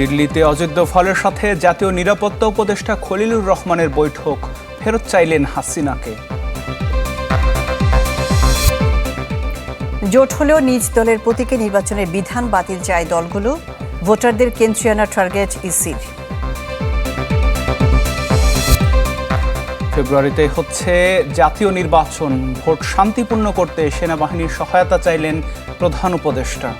দিল্লিতে অযোধ্য ফলের সাথে জাতীয় নিরাপত্তা উপদেষ্টা খলিলুর রহমানের বৈঠক। ফেরত চাইলেন হাসিনাকে। জোট হলেও নিজ দলের প্রতীকে নির্বাচনের বিধান বাতিল চায় দলগুলো। ভোটারদের কেন্দ্রীয় আনা টার্গেট ইসির। ফেব্রুয়ারিতে হচ্ছে জাতীয় নির্বাচন। ভোট শান্তিপূর্ণ করতে সেনাবাহিনীর সহায়তা চাইলেন প্রধান উপদেষ্টা।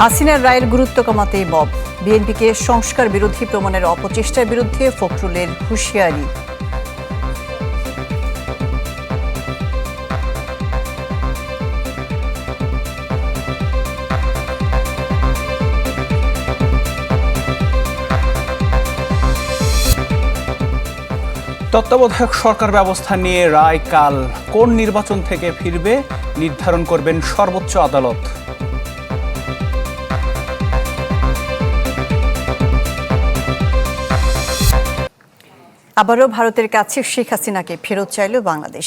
হাসিনার রায়ের গুরুত্ব কমাতে মব। বিএনপিকে সংস্কার বিরোধী প্রমাণের অপচেষ্টার বিরুদ্ধে ফখরুলের হুঁশিয়ারি। তত্ত্বাবধায়ক সরকার ব্যবস্থা নিয়ে রায় কাল। কোন নির্বাচন থেকে ফিরবে, নির্ধারণ করবেন সর্বোচ্চ আদালত। আবারও ভারতের কাছে শেখ হাসিনাকে ফেরত চাইল বাংলাদেশ।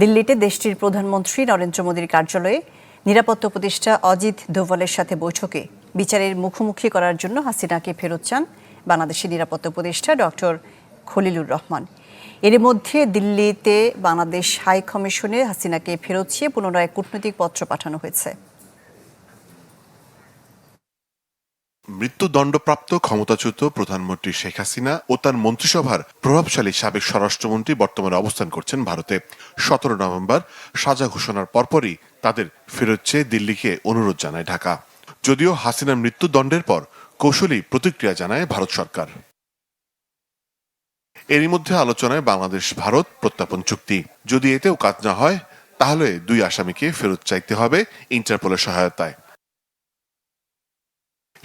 দিল্লিতে দেশটির প্রধানমন্ত্রী নরেন্দ্র মোদীর কার্যালয়ে নিরাপত্তা উপদেষ্টা অজিত দোভালের সাথে বৈঠকে বিচারের মুখোমুখি করার জন্য হাসিনাকে ফেরত চান বাংলাদেশের নিরাপত্তা উপদেষ্টা ডক্টর খলিলুর রহমান। এর মধ্যে দিল্লিতে বাংলাদেশ হাই কমিশনে হাসিনাকে ফেরত চেয়ে পুনরায় কূটনৈতিক পত্র পাঠানো হয়েছে। মৃত্যুদণ্ডপ্রাপ্ত ক্ষমতাচ্যুত প্রধানমন্ত্রী শেখ হাসিনা ও তার মন্ত্রিসভার প্রভাবশালী সাবেক স্বরাষ্ট্রমন্ত্রী বর্তমানে অবস্থান করছেন ভারতে। সতেরো নভেম্বর সাজা ঘোষণার পরপরই তাদের ফেরত চেয়ে দিল্লিকে অনুরোধ জানায় ঢাকা। যদিও হাসিনার মৃত্যুদণ্ডের পর কৌশলী প্রতিক্রিয়া জানায় ভারত সরকার। এরই মধ্যে আলোচনায় বাংলাদেশ ভারত প্রত্যাপন চুক্তি। যদি এতেও কাজ না হয়, তাহলে দুই আসামিকে ফেরত চাইতে হবে ইন্টারপোলের সহায়তায়।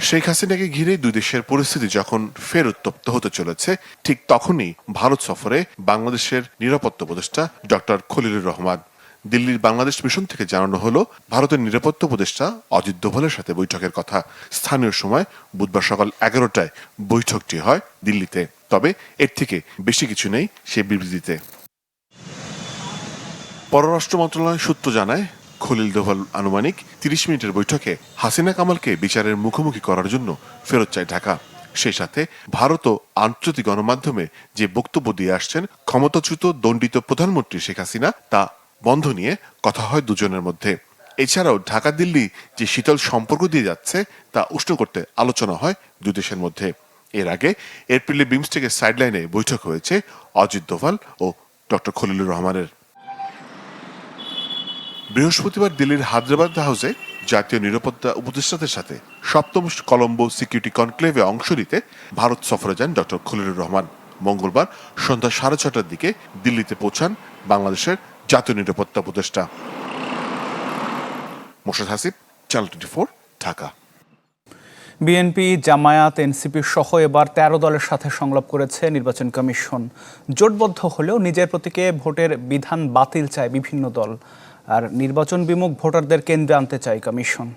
শেখ হাসিনাকে ঘিরে দুই দেশের পরিস্থিতি যখন ফের উত্তপ্ত হতে চলেছে, ঠিক তখনই ভারত সফরে বাংলাদেশের নিরাপত্তা উপদেষ্টা ডক্টর খলিলুর রহমান দিল্লির বাংলাদেশ মিশন থেকে জানানো হলো, ভারতের নিরাপত্তা উপদেষ্টা অজিত দোভালের সাথে বৈঠকের কথা। স্থানীয় সময় বুধবার সকাল এগারোটায় বৈঠকটি হয় দিল্লিতে। তবে এর থেকে বেশি কিছু নেই সে বিবৃতিতে। পররাষ্ট্র মন্ত্রণালয় সূত্র জানায় খলিল দোভাল আনুমানিক তিরিশ মিনিটের বৈঠকে হাসিনা কামালকে বিচারের মুখোমুখি করার জন্য ফেরত চায় ঢাকা। সেই সাথে ভারত ও আন্তর্জাতিক গণমাধ্যমে যে বক্তব্য দিয়ে আসছেন ক্ষমতাচ্যুত দণ্ডিত প্রধানমন্ত্রী শেখ হাসিনা, তা বন্ধ নিয়ে কথা হয় দুজনের মধ্যে। এছাড়াও ঢাকা দিল্লি যে শীতল সম্পর্ক দিয়ে যাচ্ছে, তা উষ্ণ করতে আলোচনা হয় দুই দেশের মধ্যে। এর আগে এপ্রিলে বিমস্টেকের সাইডলাইনে বৈঠক হয়েছে অজিত দোভাল ও ডক্টর খলিলুর রহমানের। বৃহস্পতিবার দিল্লির হায়দ্রাবাদ হাউসে জাতীয় নিরাপত্তা উপদেষ্টাদের সাথে সপ্তম কলম্বো সিকিউরিটি কনক্লেভে অংশ নিতে ভারত সফরে যান ডক্টর খলিলুর রহমান। মঙ্গলবার সন্ধ্যা সাড়ে ছটার দিকে দিল্লিতে পৌঁছান বাংলাদেশের জাতীয় নিরাপত্তা উপদেষ্টা। Morshed Hasib channel twenty four Dhaka. BNP, Jamaat, NCP সহ এবার তেরো দলের সাথে সংলাপ করেছে নির্বাচন কমিশন। জোটবদ্ধ হলেও নিজের প্রতীকে ভোটের বিধান বাতিল চায় বিভিন্ন দল। আর নির্বাচন বিমুখ ভোটারদের কেন্দ্রে আনতে চায় কমিশন।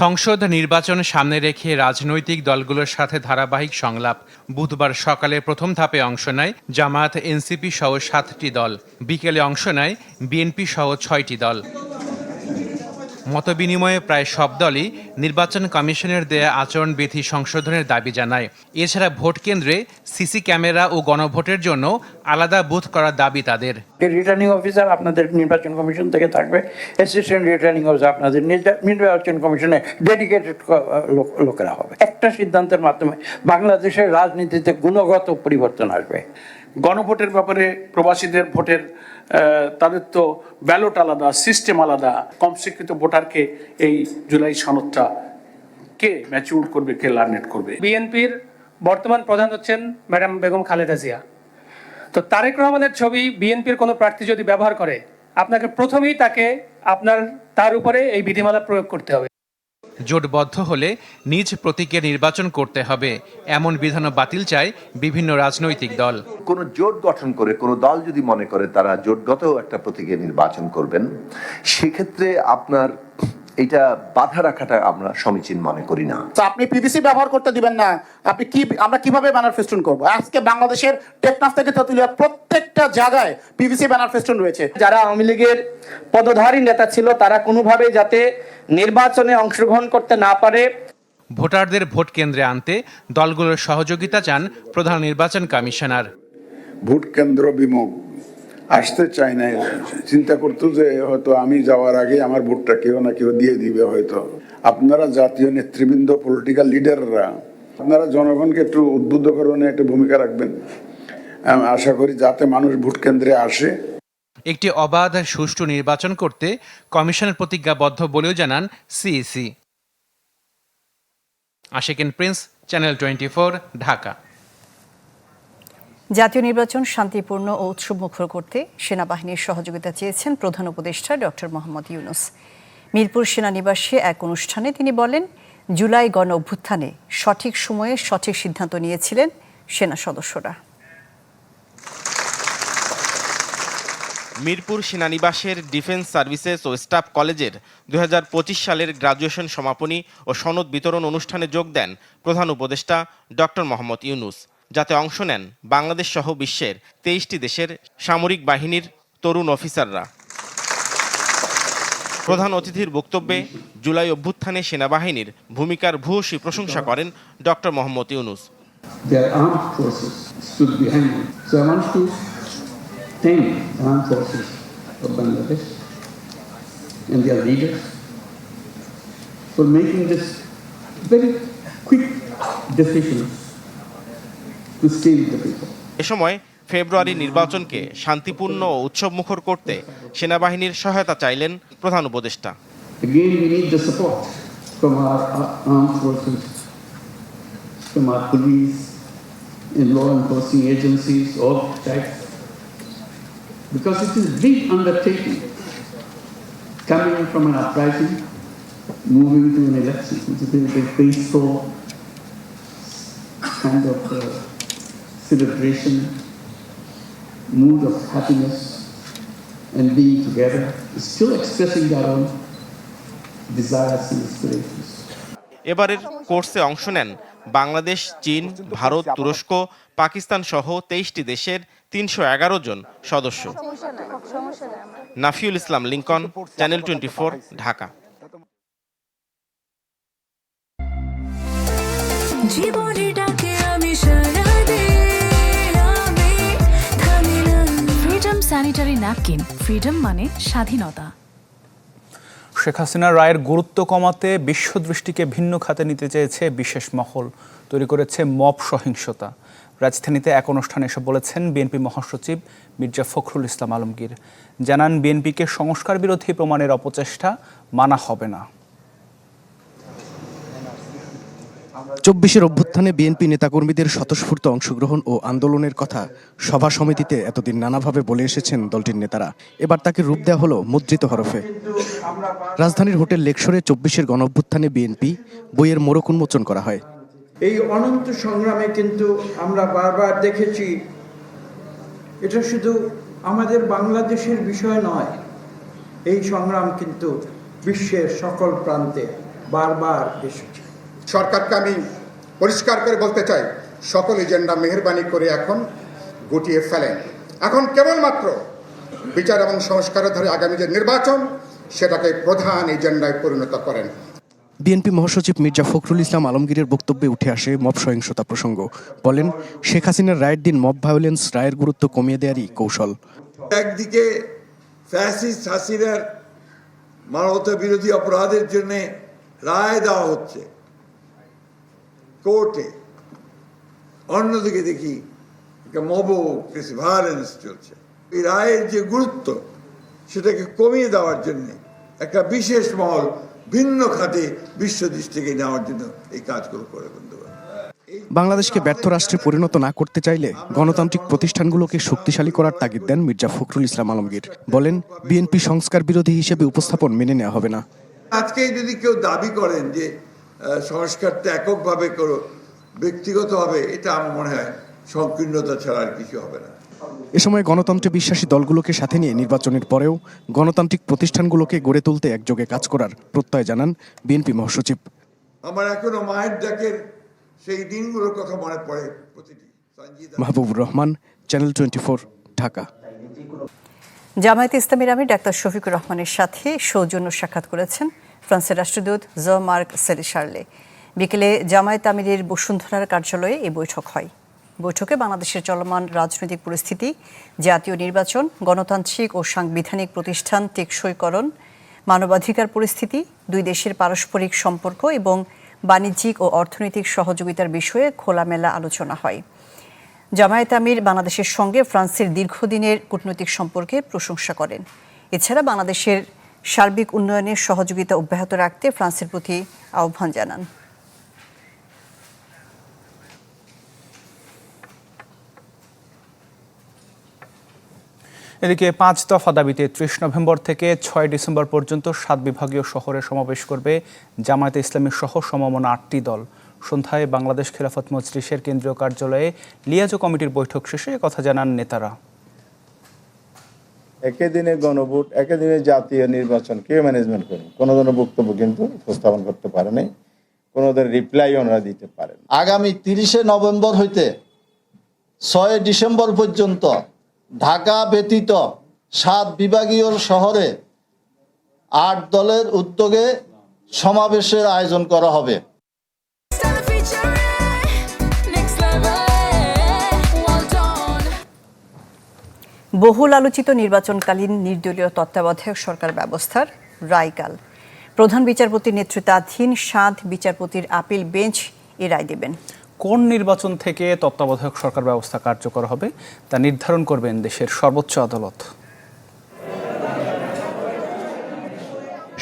সংসদ নির্বাচন সামনে রেখে রাজনৈতিক দলগুলোর সাথে ধারাবাহিক সংলাপ। বুধবার সকালে প্রথম ধাপে অংশ নেয় জামায়াত এনসিপি সহ সাতটি দল। বিকেলে অংশ নেয় বিএনপি সহ ছয়টি দল। মতবিনিময়ে প্রায় সব দলই নির্বাচন কমিশনের দেয়া আচরণবিধি সংশোধনের দাবি জানায়। এছাড়া ভোট কেন্দ্রে সিসি ক্যামেরা ও গণভোটের জন্য আলাদা বুথ করার দাবি তাদের। রিটার্নিং অফিসার আপনাদের নির্বাচন কমিশন থেকে থাকবে। অ্যাসিস্ট্যান্ট রিটার্নিং অফিসার আপনাদের নির্বাচন কমিশনে ডেডিকেটেড লোকেরা হবে। একটা সিদ্ধান্তের মাধ্যমে বাংলাদেশের রাজনীতিতে গুণগত পরিবর্তন আসবে। গণভোটের ব্যাপারে প্রবাসীদের ভোটের তাদের তো ব্যালট আলাদা সিস্টেম আলাদা। কম শিক্ষিত ভোটারকে এই জুলাই সনদটা কে ম্যাচিউর করবে কে লার্নেট করবে? বিএনপির বর্তমান প্রধান হচ্ছেন ম্যাডাম বেগম খালেদা জিয়া। তো তারেক রহমানের ছবি বিএনপির কোনো প্রার্থী যদি ব্যবহার করে আপনাকে প্রথমেই তাকে আপনার তার উপরে এই বিধিমালা প্রয়োগ করতে হবে। জোটবদ্ধ হলে নিজ প্রতীকে নির্বাচন করতে হবে এমন বিধানও বাতিল চায় বিভিন্ন রাজনৈতিক দল। কোন জোট গঠন করে কোন দল যদি মনে করে তারা জোটগত একটা প্রতীকে নির্বাচন করবেন সেক্ষেত্রে আপনার এটা বাধা রাখাটা আমরা সমীচীন মনে করি না। তো আপনি পিভিসি ব্যবহার করতে দিবেন না। আপনি কি আমরা কীভাবে ব্যানার ফেস্টুন করব? আজকে বাংলাদেশের টেকনাফ থেকে তেতুলিয়া প্রত্যেকটা জায়গায় পিভিসি ব্যানার ফেস্টুন রয়েছে। যারা আওয়ামী লীগের পদধারী নেতা ছিল তারা কোনোভাবে যাতে নির্বাচনে অংশগ্রহণ করতে না পারে। ভোটারদের ভোট কেন্দ্রে আনতে দলগুলোর সহযোগিতা চান প্রধান নির্বাচন কমিশনার। ভোট কেন্দ্র বিমুখ। আসতে চায় না চিন্তা করতো যে হয়তো আমি যাওয়ার আগে আমার ভোটটা কেউ না কেউ দিয়ে দিবে হয়তো। আপনারা জাতীয় নেতৃবৃন্দ পলিটিক্যাল লিডাররা আপনারা জনগণকে একটু উদ্বুদ্ধ উদ্বুদ্ধকরণে একটা ভূমিকা রাখবেন। আশা করি যাতে মানুষ ভোট কেন্দ্রে আসে। একটি অবাধ সুষ্ঠু নির্বাচন করতে কমিশনের প্রতিজ্ঞাবদ্ধ বলেও জানান CEC. Ashikin Prince, channel twenty Dhaka. জাতীয় নির্বাচন শান্তিপূর্ণ ও উৎসব উৎসবমুখর করতে সেনাবাহিনীর সহযোগিতা চেয়েছেন প্রধান উপদেষ্টা ডক্টর মোহাম্মদ ইউনুস। মিরপুর সেনানিবাসে এক অনুষ্ঠানে তিনি বলেন, জুলাই গণ অভ্যুত্থানে সঠিক সময়ে সঠিক সিদ্ধান্ত নিয়েছিলেন সেনা সদস্যরা। মিরপুর সেনানিবাসের ডিফেন্স সার্ভিসেস ও স্টাফ কলেজের দুই হাজার পঁচিশ সালের গ্রাজুয়েশন সমাপনী ও সনদ বিতরণ অনুষ্ঠানে যোগ দেন প্রধান উপদেষ্টা ডক্টর মোহাম্মদ ইউনুস। যাতে অংশ নেন বাংলাদেশ সহ বিশ্বের তেইশটি দেশের সামরিক বাহিনীর তরুণ অফিসাররা। প্রধান অতিথির বক্তব্যে জুলাই অভ্যুত্থানে সেনাবাহিনীর ভূমিকার ভূয়সী প্রশংসা করেন ড. Mohammad Yunus. For making this very quick decisions এ সময় ফেব্রুয়ারি নির্বাচনকে শান্তিপূর্ণ ও উৎসব মুখর করতে সেনাবাহিনীর সহায়তা চাইলেন প্রধান উপদেষ্টা। Moving to an celebration, mood of happiness and being together, still expressing their own desires and aspirations. এবারের কোর্সে অংশ নেন বাংলাদেশ চীন ভারত তুরস্ক পাকিস্তান সহ তেইশটি দেশের তিনশো এগারো জন সদস্য নাফিউল ইসলাম লিঙ্কন চ্যানেল টোয়েন্টি ঢাকা জীবনে ডাকে আমি সারা স্যানিটারি ন্যাপকিন ফ্রিডম মানে স্বাধীনতা। শেখ হাসিনা রায়ের গুরুত্ব কমাতে বিশ্বদৃষ্টিকে ভিন্ন খাতে নিতে চেয়েছে বিশেষ মহল, তৈরি করেছে মব সহিংসতা। রাজধানীতে এক অনুষ্ঠানে এসে বলেছেন বিএনপি মহাসচিব মির্জা ফখরুল ইসলাম আলমগীর। জানান, বিএনপিকে সংস্কার বিরোধী প্রমাণের অপচেষ্টা মানা হবে না। চব্বিশের অভ্যুত্থানে বিএনপি নেতাকর্মীদের স্বতঃস্ফূর্ত অংশগ্রহণ ও আন্দোলনের কথা সভা সমিতিতে এতদিন নানাভাবে বলে এসেছেন দলটির নেতারা। এবার তাকে রূপ দেওয়া হলো মুদ্রিত হরফে। রাজধানীর হোটেল লেকশরে চব্বিশের গণ অভ্যুত্থানে বিএনপি বইয়ের মোড়ক উন্মোচন করা হয়। এই অনন্ত সংগ্রামে কিন্তু আমরা বারবার দেখেছি, এটা শুধু আমাদের বাংলাদেশের বিষয় নয়, এই সংগ্রাম কিন্তু বিশ্বের সকল প্রান্তে বারবার এসেছে। সরকারকে আমি পরিষ্কার করে বলতে চাই সকল এজেন্ডা মেহরবানি করে এখন গুটিয়ে ফেলেন। এখন কেবলমাত্র বিচার এবং সংস্কারের ধরে আগামী যে নির্বাচন সেটাকে প্রধান এজেন্ডায় পরিণত করেন। বিএনপি মহাসচিব মির্জা ফখরুল ইসলাম আলমগীরের বক্তব্যে উঠে আসে মব সহিংসতা প্রসঙ্গ। বলেন শেখ হাসিনার রায়ের দিন মব ভায়োলেন্স রায়ের গুরুত্ব কমিয়ে দেওয়ারই কৌশল। একদিকে ফ্যাসিস্ট হাসিনার মানবতা বিরোধী অপরাধের জন্য রায় দেওয়া হচ্ছে কোর্টে। অন্যদিকে দেখি মব ভায়োলেন্স চলছে। এই রায়ের যে গুরুত্ব সেটাকে কমিয়ে দেওয়ার জন্য একটা বিশেষ মহল ভিন্ন খাতে বিশ্ব দৃষ্টিকে নেওয়ার জন্য এই কাজগুলো করে বাংলাদেশকে ব্যর্থ রাষ্ট্রে পরিণত না করতে চাইলে গণতান্ত্রিক প্রতিষ্ঠানগুলোকে শক্তিশালী করার তাগিদ দেন মির্জা ফখরুল ইসলাম আলমগীর। বলেন বিএনপি সংস্কার বিরোধী হিসেবে উপস্থাপন মেনে নেওয়া হবে না। আজকে যদি কেউ দাবি করেন যে সংস্কারটা এককভাবে করো ব্যক্তিগতভাবে এটা আমার মনে হয় সংকীর্ণতা ছাড়া আর কিছু হবে না। এ সময় গণতন্ত্রে বিশ্বাসী দলগুলোকে সাথে নিয়ে নির্বাচনের পরেও গণতান্ত্রিক প্রতিষ্ঠানগুলোকে গড়ে তুলতে একযোগে কাজ করার প্রত্যয় জানান বিএনপি মহাসচিব। আমার এখনও মায়ের ডাকের সেই দিনগুলোর কথা মনে পড়ে প্রতিটি। Mahbubur Rahman channel twenty Dhaka. জামায়াতে ইসলামীর আমির ডাক্তার শফিকুর রহমানের সাথে সৌজন্য সাক্ষাৎ করেছেন ফ্রান্সের রাষ্ট্রদূত জ মার্ক সেরিশার্লে। বিকেলে জামায়াত আমিরের বসুন্ধরার কার্যালয়ে এই বৈঠক হয়। বৈঠকে বাংলাদেশের চলমান রাজনৈতিক পরিস্থিতি, জাতীয় নির্বাচন, গণতান্ত্রিক ও সাংবিধানিক প্রতিষ্ঠান টেকসইকরণ, মানবাধিকার পরিস্থিতি, দুই দেশের পারস্পরিক সম্পর্ক এবং বাণিজ্যিক ও অর্থনৈতিক সহযোগিতার বিষয়ে খোলামেলা আলোচনা হয়। জামায়াত আমির বাংলাদেশের সঙ্গে ফ্রান্সের দীর্ঘদিনের কূটনৈতিক সম্পর্কে প্রশংসা করেন। এছাড়া বাংলাদেশের সার্বিক উন্নয়নের সহযোগিতা অব্যাহত রাখতে ফ্রান্সের প্রতি আহ্বান জানান। এদিকে পাঁচ দফা দাবিতে ত্রিশ নভেম্বর থেকে ছয় ডিসেম্বর পর্যন্ত সাত বিভাগীয় শহরে সমাবেশ করবে জামায়াতে ইসলামী সহ সমমনা আটটি দল। সন্ধ্যায় বাংলাদেশ খেলাফত মজলিসের কেন্দ্রীয় কার্যালয়ে লিয়াজো কমিটির বৈঠক শেষে কথা জানান নেতারা। একই দিনে গণভোট একই দিনে জাতীয় নির্বাচন কে ম্যানেজমেন্ট করবে কোনো ধরনের বক্তব্য কিন্তু উপস্থাপন করতে পারে নাই, কোনো ধরনের রিপ্লাই ওনারা দিতে পারেন আগামী তিরিশে নভেম্বর হইতে ছয় ডিসেম্বর পর্যন্ত ঢাকা ব্যতীত সাত বিভাগীয় শহরে আট দলের উদ্যোগে সমাবেশের আয়োজন করা হবে। বহুল আলোচিত নির্বাচনকালীন নির্দলীয় তত্ত্বাবধায়ক সরকার ব্যবস্থার রায়কাল। প্রধান বিচারপতির নেতৃত্বাধীন সাত বিচারপতির আপিল বেঞ্চ এ রায় দেবেন। কোন নির্বাচন থেকে তত্ত্বাবধায়ক সরকার ব্যবস্থা কার্যকর হবে তা নির্ধারণ করবেন দেশের সর্বোচ্চ আদালত।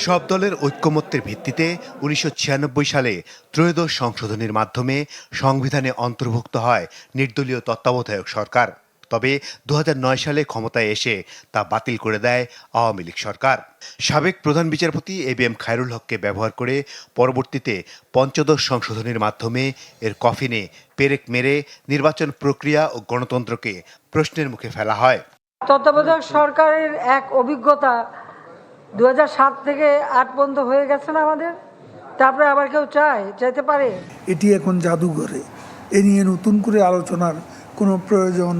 সব দলের ঐক্যমত্যের ভিত্তিতে উনিশশো ছিয়ানব্বই সালে ত্রয়োদশ সংশোধনের মাধ্যমে সংবিধানে অন্তর্ভুক্ত হয় নির্দলীয় তত্ত্বাবধায়ক সরকার। তবে দু হাজার নয় সালে ক্ষমতায় এসে তা বাতিল করে দেয় আওয়ামী লীগ সরকার। সাবেক প্রধান বিচারপতি এ বি এম খায়রুল হককে ব্যবহার করে পরবর্তীতে পঞ্চদশ সংশোধনের মাধ্যমে এর কফিনে পেরেক মেরে নির্বাচন প্রক্রিয়া ও গণতন্ত্রকে প্রশ্নের মুখে ফেলা হয়। তত্ত্বাবধায়ক সরকারের এক অভিজ্ঞতা দু সাত থেকে আট পর্যন্ত হয়ে গেছে না আমাদের? তারপরে আবার কেউ চায় চাইতে পারে? এটি এখন জাদুঘরে। এ নিয়ে নতুন করে আলোচনার কোনো প্রয়োজন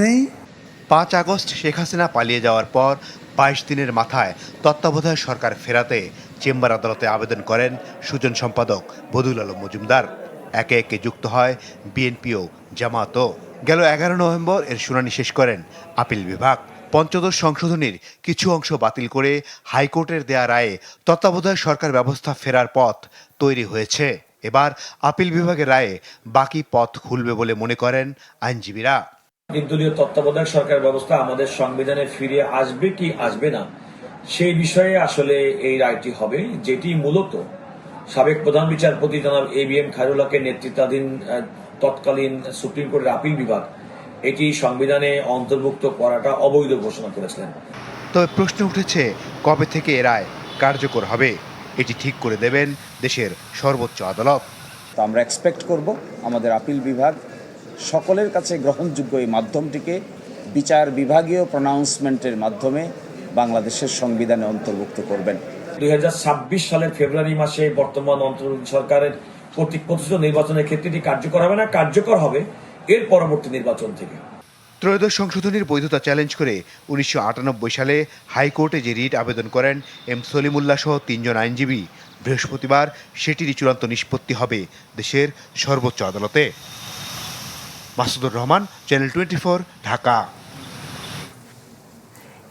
নেই। পাঁচ আগস্ট শেখ হাসিনা পালিয়ে যাওয়ার পর বাইশ দিনের মাথায় তত্ত্বাবধায়ক সরকার ফেরাতে চেম্বার আদালতে আবেদন করেন সুজন সম্পাদক বদুল আলম মজুমদার। একে একে যুক্ত হয় বিএনপিও, জামাতও। গেল এগারো নভেম্বর এর শুনানি শেষ করেন আপিল বিভাগ। পঞ্চদশ সংশোধনীর কিছু অংশ বাতিল করে হাইকোর্টের দেয়া রায়ে তত্ত্বাবধায়ক সরকার ব্যবস্থা ফেরার পথ তৈরি হয়েছে। এবার আপিল বিভাগের রায়ে বাকি পথ খুলবে বলে মনে করেন আইনজীবীরা। নির্দলীয় তত্ত্বাবধায়ক সরকার ব্যবস্থা আমাদের সংবিধানে ফিরে আসবে কি আসবে না সেই বিষয়ে আসলে এই রায়টি হবে যেটি মূলত সাবেক প্রধান বিচারপতি জনাব এ বি এম খায়রুল্লাহকে নেতৃত্বাধীন তৎকালীন সুপ্রিম কোর্টের আপিল বিভাগ এটি সংবিধানে অন্তর্ভুক্ত করাটা অবৈধ ঘোষণা করেছিলেন। তবে প্রশ্ন উঠেছে কবে থেকে এ রায় কার্যকর হবে এটি ঠিক করে দেবেন দেশের সর্বোচ্চ আদালত। তো আমরা এক্সপেক্ট করব আমাদের আপিল বিভাগ সকলের কাছে গ্রহণযোগ্য এই মাধ্যমটিকে বিচার বিভাগীয় প্রনাউন্সমেন্টের মাধ্যমে বাংলাদেশের সংবিধানে অন্তর্ভুক্ত করবেন। দু হাজার ছাব্বিশ সালের ফেব্রুয়ারি মাসে বর্তমান অন্তর্বর্তী সরকারের কর্তৃক প্রতিষ্ঠিত নির্বাচনের ক্ষেত্রে এটি কার্যকর হবে না কার্যকর হবে এর পরবর্তী নির্বাচন থেকে? ত্রয়োদশ সংশোধনীর বৈধতা চ্যালেঞ্জ করে উনিশশো আটানব্বই সালে হাইকোর্টে যে রিট আবেদন করেন এম সলিমুল্লাহ সহ তিনজন আইনজীবী বৃহস্পতিবার সেটিরই চূড়ান্ত নিষ্পত্তি হবে দেশের সর্বোচ্চ আদালতে। Masudur Rahman channel twenty Dhaka.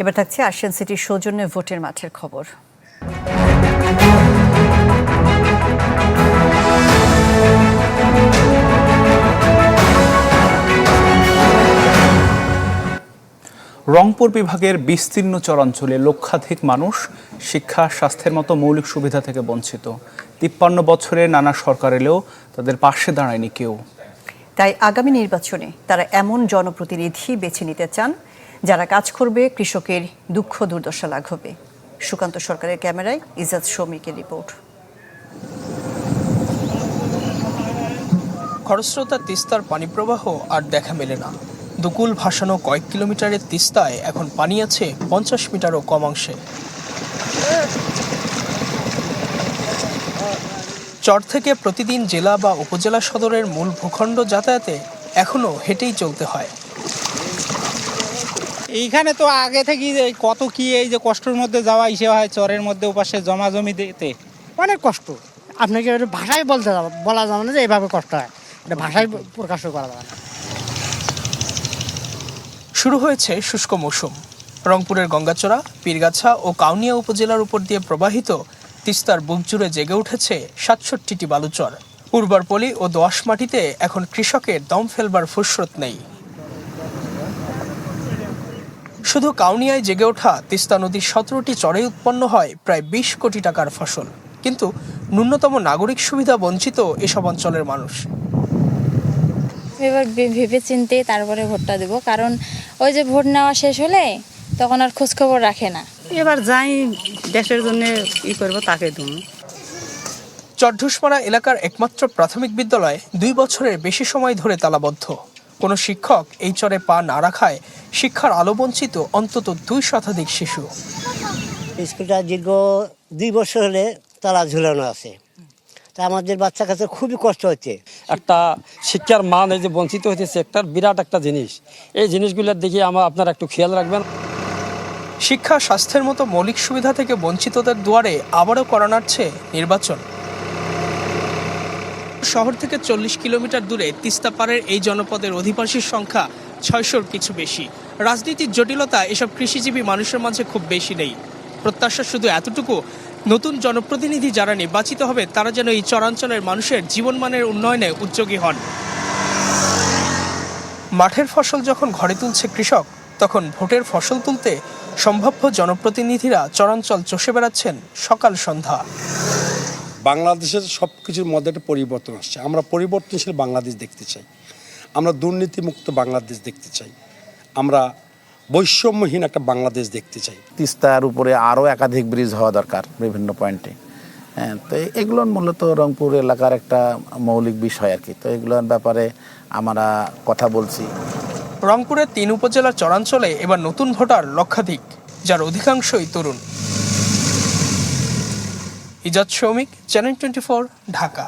এবার থাকছে আশিয়ান সিটির সৌজন্যে ভোটের মাঠের খবর। রংপুর বিভাগের বিস্তীর্ণ চরাঞ্চলে লক্ষাধিক মানুষ শিক্ষা স্বাস্থ্যের মতো মৌলিক সুবিধা থেকে বঞ্চিত। তিপ্পান্ন বছরে নানা সরকার এলেও তাদের পাশে দাঁড়ায়নি কেউ। তাই আগামী নির্বাচনে তারা এমন জনপ্রতিনিধি বেছে নিতে চান যারা কাজ করবে, কৃষকের দুঃখ দুর্দশা লাঘবে। সুকান্ত সরকারের ক্যামেরায় ইজাজ শৌমিকের রিপোর্ট। খরস্রোতা তিস্তার পানি প্রবাহ আর দেখা মেলে না। দুকুল ভাসানো কয়েক কিলোমিটারের তিস্তায় এখন পানি আছে পঞ্চাশ মিটারও কম অংশে চর থেকে প্রতিদিন জেলা বা উপজেলা সদরের মূল ভূখণ্ড যাতায়াতে এখনও হেঁটেই চলতে হয়। এইখানে তো আগে থেকে কত কি এই যে কষ্টের মধ্যে যাওয়া ইসে হয় চরের মধ্যে ওপাশে জমা জমি দিতে। অনেক কষ্ট। আপনাকে ভাষায় বলতে বলা যাবে না যে এভাবে কষ্ট হয়। এটা ভাষায় প্রকাশ করা যাবে না। শুরু হয়েছে শুষ্ক মৌসুম। রংপুরের গঙ্গাচড়া পীরগাছা ও কাউনিয়া উপজেলার উপর দিয়ে প্রবাহিত তিস্তার বুক জুড়ে জেগে উঠেছে সাতষট্টিটি বালুচর। উর্বর পলি ও দোআঁশ মাটিতে এখন কৃষকের দম ফেলবার ফুসরত নেই। শুধু কাউনিয়ায় জেগে ওঠা তিস্তা নদীর সতেরোটি চরে উৎপন্ন হয় প্রায় বিশ কোটি টাকার ফসল। কিন্তু ন্যূনতম নাগরিক সুবিধা বঞ্চিত এসব অঞ্চলের মানুষ। এবার ভেবে চিনতে তারপরে ভোটটা দেব। কারণ ওই যে ভোট নেওয়া শেষ হলে তখন আর খোঁজখবর রাখে না। এবার যাই দেশের জন্য ই করব তাকে তুমি চরঢুসমারা এলাকার একমাত্র প্রাথমিক বিদ্যালয় দুই বছরের বেশি সময় ধরে তালাবদ্ধ। কোনো শিক্ষক এই চরে পা না রাখায় শিক্ষার আলো বঞ্চিত অন্তত দুই শতাধিক শিশু। স্কুলটা দীর্ঘ দুই বছর হলে তালা ঝুলানো আছে। তা আমাদের বাচ্চা কাছে খুবই কষ্ট হচ্ছে। একটা শিক্ষার মান এই যে বঞ্চিত হইতেছে একটা বিরাট একটা জিনিস। এই জিনিসগুলোর দিকে আমার আপনারা একটু খেয়াল রাখবেন। শিক্ষা, স্বাস্থ্যের মতো মৌলিক সুবিধা থেকে বঞ্চিতদের দুয়ারে আবারও করা নির্বাচন। শহর থেকে চল্লিশ কিলোমিটার দূরে তিস্তাপাড়ের এই জনপদের অধিবাসীর সংখ্যা ছয়শোর কিছু বেশি। রাজনীতির জটিলতা এসব কৃষিজীবী মানুষের মাঝে খুব বেশি নেই। প্রত্যাশা শুধু এতটুকু, নতুন জনপ্রতিনিধি যারা নির্বাচিত হবে তারা যেন এই চরাঞ্চলের মানুষের জীবনমানের উন্নয়নে উদ্যোগী হন। মাঠের ফসল যখন ঘরে তুলছে কৃষক তখন ভোটের ফসল তুলতে সম্ভাব্য জনপ্রতিনিধিরা চরাঞ্চল চষে বেড়াচ্ছেন সকাল সন্ধ্যা। বাংলাদেশের সব কিছুর মধ্যে একটা পরিবর্তন আসছে। আমরা পরিবর্তনশীল বাংলাদেশ দেখতে চাই। আমরা দুর্নীতিমুক্ত বাংলাদেশ দেখতে চাই। আমরা বৈষম্যহীন একটা বাংলাদেশ দেখতে চাই। তিস্তার উপরে আরও একাধিক ব্রিজ হওয়া দরকার বিভিন্ন পয়েন্টে হ্যাঁ তো এগুলো মূলত রংপুর এলাকার একটা মৌলিক বিষয় আর কি। তো এগুলোর ব্যাপারে আমরা কথা বলছি। রংপুরের তিন উপজেলার চরাঞ্চলে এবার নতুন ভোটার লক্ষাধিক, যার অধিকাংশই তরুণ। Ijad Shoumik channel twenty Dhaka.